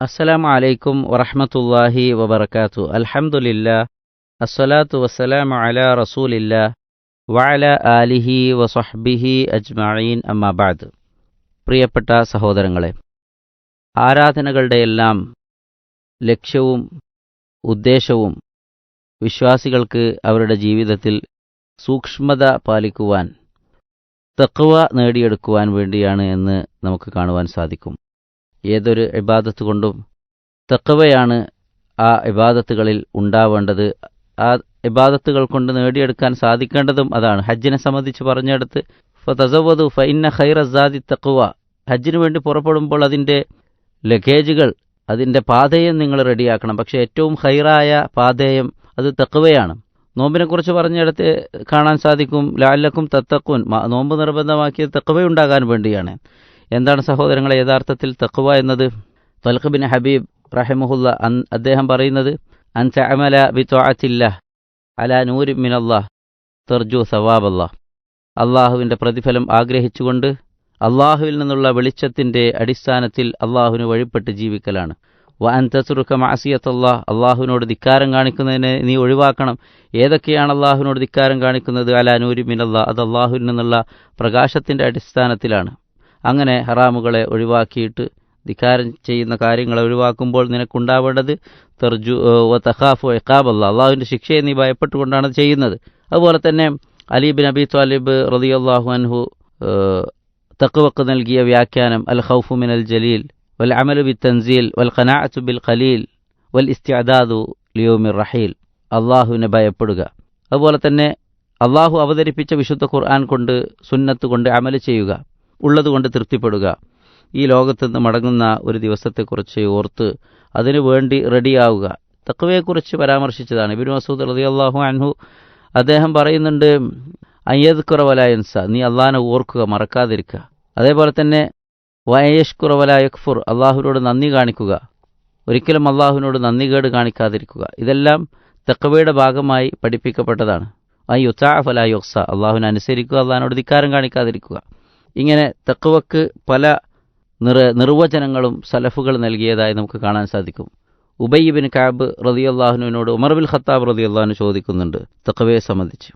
അസ്സലാമു അലൈക്കും വറഹമത്തല്ലാഹി വബർക്കാത്തു അലഹമുല്ല അസ്സലാത്തു വസ്സലാം അല റസൂലില്ല വഅല ആലിഹി വസഹ്ബിഹി അജ്മഈൻ. അമ്മാബാദ് പ്രിയപ്പെട്ട സഹോദരങ്ങളെ ആരാധനകളുടെ എല്ലാം ലക്ഷ്യവും ഉദ്ദേശവും വിശ്വാസികൾക്ക് അവരുടെ ജീവിതത്തിൽ സൂക്ഷ്മത പാലിക്കുവാൻ തഖ്വ നേടിയെടുക്കുവാൻ വേണ്ടിയാണ് എന്ന് നമുക്ക് കാണുവാൻ സാധിക്കും. ഏതൊരു ഇബാദത്ത് കൊണ്ടും തക്കവയാണ് ആ ഇബാദത്തുകളിൽ ഉണ്ടാവേണ്ടത്. ആ ഇബാദത്തുകൾ കൊണ്ട് നേടിയെടുക്കാൻ സാധിക്കേണ്ടതും അതാണ്. ഹജ്ജിനെ സംബന്ധിച്ച് പറഞ്ഞെടുത്ത് ഫതസവദു ഫൈന്ന ഖൈറസാദി തക്കുവ ഹജ്ജിന് വേണ്ടി പുറപ്പെടുമ്പോൾ അതിന്റെ ലഗേജുകൾ അതിന്റെ പാതയം നിങ്ങൾ റെഡിയാക്കണം. പക്ഷേ ഏറ്റവും ഹൈറായ പാതയം അത് തക്കവയാണ് നോമ്പിനെക്കുറിച്ച് പറഞ്ഞെടുത്ത് കാണാൻ സാധിക്കും ലാലക്കും തത്തക്കുൻ നോമ്പ് നിർബന്ധമാക്കിയത് തക്കവയുണ്ടാകാൻ വേണ്ടിയാണ്. എന്താണ് സഹോദരങ്ങളെ യഥാർത്ഥത്തിൽ തഖ്വ എന്നത്? തൽഖ് ബിൻ ഹബീബ് അൻ അദ്ദേഹം പറയുന്നത് അൻ തഅമല ബി അല നൂരി മിനല്ലാഹ് തർജു സവാബല്ലാഹ് അള്ളാഹുവിന്റെ പ്രതിഫലം ആഗ്രഹിച്ചുകൊണ്ട് അള്ളാഹുവിൽ നിന്നുള്ള വെളിച്ചത്തിന്റെ അടിസ്ഥാനത്തിൽ അള്ളാഹുവിന് വഴിപ്പെട്ട് ജീവിക്കലാണ്. വ അൻ തസുറുക്ക മാസിയത്തല്ലാഹ് അള്ളാഹുവിനോട് ധിക്കാരം കാണിക്കുന്നതിനെ നീ ഒഴിവാക്കണം. ഏതൊക്കെയാണ് അള്ളാഹുവിനോട് ധിക്കാരം കാണിക്കുന്നത്? അലാനൂരി നൂരി മിനല്ലാഹ് അത് അള്ളാഹുവിൽ നിന്നുള്ള പ്രകാശത്തിന്റെ അടിസ്ഥാനത്തിലാണ്. അങ്ങനെ ഹറാമുകളെ ഒഴിവാക്കിയിട്ട് ധിക്കാരം ചെയ്യുന്ന കാര്യങ്ങളെ ഒഴിവാക്കുമ്പോൾ നിനക്കുണ്ടാവേണ്ടത് തെർജു തഖാഫു എക്കാബല്ല അള്ളാഹുവിന്റെ ശിക്ഷയെ നീ ഭയപ്പെട്ടുകൊണ്ടാണ് ചെയ്യുന്നത്. അതുപോലെ തന്നെ അലീബിൻ അബി താലിബ് റതിയല്ലാഹു അൻഹു തക്കുവക്ക് നൽകിയ വ്യാഖ്യാനം അൽ ഖൗഫു മിൻ അൽ ജലീൽ വൽ അമലു ബി തൻസീൽ വൽ ഖനാഅത്തു ബിൽ ഖലീൽ വൽ ഇസ്തിഅദാദു ലിയോമിർ റഹീൽ. അള്ളാഹുവിനെ ഭയപ്പെടുക. അതുപോലെ തന്നെ അള്ളാഹു അവതരിപ്പിച്ച വിശുദ്ധ ഖുർആൻ കൊണ്ട് സുന്നത്ത് കൊണ്ട് അമൽ ചെയ്യുക. ഉള്ളതുകൊണ്ട് തൃപ്തിപ്പെടുക. ഈ ലോകത്ത് നിന്ന് മടങ്ങുന്ന ഒരു ദിവസത്തെക്കുറിച്ച് ഓർത്ത് അതിനു വേണ്ടി റെഡിയാവുക. തക്കവയെക്കുറിച്ച് പരാമർശിച്ചതാണ്. ഇബിൻ മസൂദ് റതി അള്ളാഹു അൻഹു അദ്ദേഹം പറയുന്നുണ്ട് അയ്യദ് കുറവലായൻസ നീ അള്ളാഹിനെ ഓർക്കുക മറക്കാതിരിക്കുക. അതേപോലെ തന്നെ വയേഷ് കുറവലായക്ഫുർ അള്ളാഹുവിനോട് നന്ദി കാണിക്കുക. ഒരിക്കലും അള്ളാഹുവിനോട് നന്ദികേട് കാണിക്കാതിരിക്കുക. ഇതെല്ലാം തക്കവയുടെ ഭാഗമായി പഠിപ്പിക്കപ്പെട്ടതാണ്. യുത്താഫല യുക്സ അള്ളാഹുവിനെ അനുസരിക്കുക അള്ളാഹിനോട് ധിക്കാരം കാണിക്കാതിരിക്കുക. ഇങ്ങനെ തക്കുവക്ക് പല നിർ നിർവചനങ്ങളും സലഫുകൾ നൽകിയതായി നമുക്ക് കാണാൻ സാധിക്കും. ഉബയ്യബിൻ കാബ് റതിയല്ലാഹുവിനോട് ഉമർ ബിൻ ഖത്താബ് റതിയല്ലാഹുവിന് ചോദിക്കുന്നുണ്ട് തക്കവയെ സംബന്ധിച്ച്.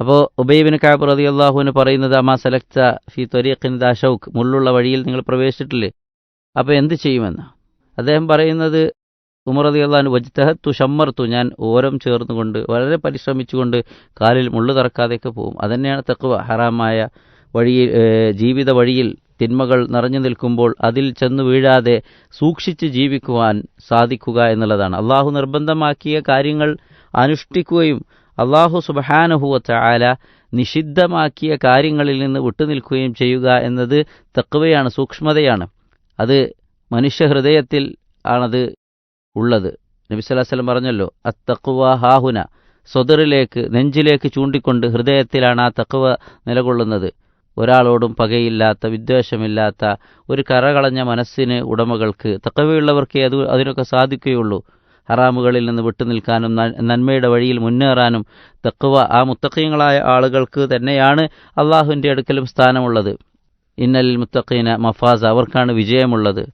അപ്പോൾ ഉബയ്യബിൻ കാബ് റതിയല്ലാഹുവിന് പറയുന്നത് അമാ സലക്ത ഫി ത്വരീഖിൻ ദാ ഷൗക്ക് മുള്ളുള്ള വഴിയിൽ നിങ്ങൾ പ്രവേശിച്ചിട്ടില്ലേ? അപ്പോൾ എന്ത് ചെയ്യുമെന്ന്? അദ്ദേഹം പറയുന്നത് ഉമർ അള്ളഹാന് വജ്തഹത്തു ഷമ്മർത്തു ഞാൻ ഓരം ചേർന്നുകൊണ്ട് വളരെ പരിശ്രമിച്ചുകൊണ്ട് കാലിൽ മുള്ളു തറക്കാതെയൊക്കെ പോകും അതന്നെയാണ് തക്കുവ ഹറാമായ വഴിയിൽ ജീവിത വഴിയിൽ തിന്മകൾ നിറഞ്ഞു നിൽക്കുമ്പോൾ അതിൽ ചെന്നു വീഴാതെ സൂക്ഷിച്ച് ജീവിക്കുവാൻ സാധിക്കുക എന്നുള്ളതാണ്. അള്ളാഹു നിർബന്ധമാക്കിയ കാര്യങ്ങൾ അനുഷ്ഠിക്കുകയും അള്ളാഹു സുബഹാനുഹുവത്ത നിഷിദ്ധമാക്കിയ കാര്യങ്ങളിൽ നിന്ന് വിട്ടുനിൽക്കുകയും ചെയ്യുക എന്നത് തക്കവയാണ് സൂക്ഷ്മതയാണ്. അത് മനുഷ്യഹൃദയത്തിൽ ആണത് ഉള്ളത്. നബി സ്വലാഹു വല്ലം പറഞ്ഞല്ലോ അത്തക്കുവ ഹാഹുന. സ്വതറിലേക്ക് നെഞ്ചിലേക്ക് ചൂണ്ടിക്കൊണ്ട് ഹൃദയത്തിലാണ് ആ തക്കവ നിലകൊള്ളുന്നത്. ഒരാളോടും പകയില്ലാത്ത വിദ്വേഷമില്ലാത്ത ഒരു കറകളഞ്ഞ മനസ്സിന് ഉടമകൾക്ക് തക്കവയുള്ളവർക്കേ അത് അതിനൊക്കെ സാധിക്കുകയുള്ളൂ. ഹറാമുകളിൽ നിന്ന് വിട്ടുനിൽക്കാനും നന്മയുടെ വഴിയിൽ മുന്നേറാനും തക്കവ ആ മുത്തക്കീങ്ങളായ ആളുകൾക്ക് തന്നെയാണ് അള്ളാഹുവിന്റെ അടുക്കലും സ്ഥാനമുള്ളത്. ഇന്നലിൽ മുത്തഖീന മഫാസ അവർക്കാണ് വിജയമുള്ളത്.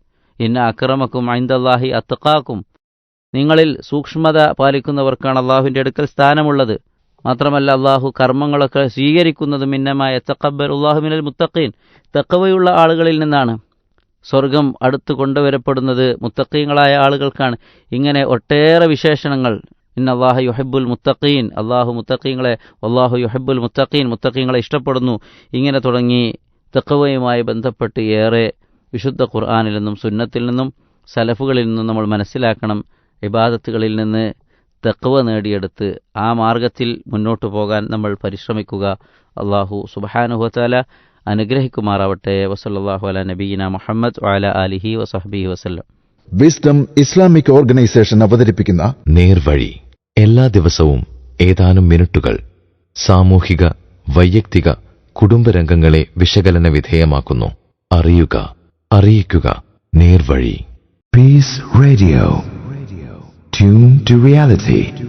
ഇന്ന അക്രമക്കും ഐന്ദല്ലാഹി അത്തക്കാക്കും നിങ്ങളിൽ സൂക്ഷ്മത പാലിക്കുന്നവർക്കാണ് അള്ളാഹുവിന്റെ അടുക്കൽ സ്ഥാനമുള്ളത്. മാത്രമല്ല അള്ളാഹു കർമ്മങ്ങളൊക്കെ സ്വീകരിക്കുന്നത് മിന്നമായ തക്കബർ അള്ളാഹുമിനൽ മുത്തഖീൻ. തക്കവയുള്ള ആളുകളിൽ നിന്നാണ്. സ്വർഗം അടുത്ത് കൊണ്ടുവരപ്പെടുന്നത് മുത്തഖീങ്ങളായ ആളുകൾക്കാണ്. ഇങ്ങനെ ഒട്ടേറെ വിശേഷണങ്ങൾ. ഇന്ന അള്ളാഹു യുഹബുൽ മുത്തഖീൻ. അള്ളാഹു മുത്തഖീങ്ങളെ അള്ളാഹു യുഹബുൽ മുത്തഖീൻ. മുത്തഖീങ്ങളെ ഇഷ്ടപ്പെടുന്നു. ഇങ്ങനെ തുടങ്ങി തക്കവയുമായി ബന്ധപ്പെട്ട് ഏറെ വിശുദ്ധ ഖുർആാനിൽ നിന്നും സുന്നത്തിൽ നിന്നും സലഫുകളിൽ നിന്നും നമ്മൾ മനസ്സിലാക്കണം. ഇബാദത്തുകളിൽ നിന്ന് തക്കവ നേടിയെടുത്ത് ആ മാർഗത്തിൽ മുന്നോട്ടു പോകാൻ നമ്മൾ പരിശ്രമിക്കുക. അള്ളാഹു സുബാനുഹത്താല അനുഗ്രഹിക്കുമാറാവട്ടെ. വസല്ലാഹു അല നബീന മുഹമ്മദ് വാല അലിഹി വസഹബി വസ്ലം വിസ്ഡം ഇസ്ലാമിക് ഓർഗനൈസേഷൻ അവതരിപ്പിക്കുന്ന നേർവഴി എല്ലാ ദിവസവും ഏതാനും മിനിറ്റുകൾ സാമൂഹിക വൈയക്തിക കുടുംബരംഗങ്ങളെ വിശകലന വിധേയമാക്കുന്നു. അറിയുക അറിയിക്കുക. നേർവഴി. Peace Radio. Tune to reality.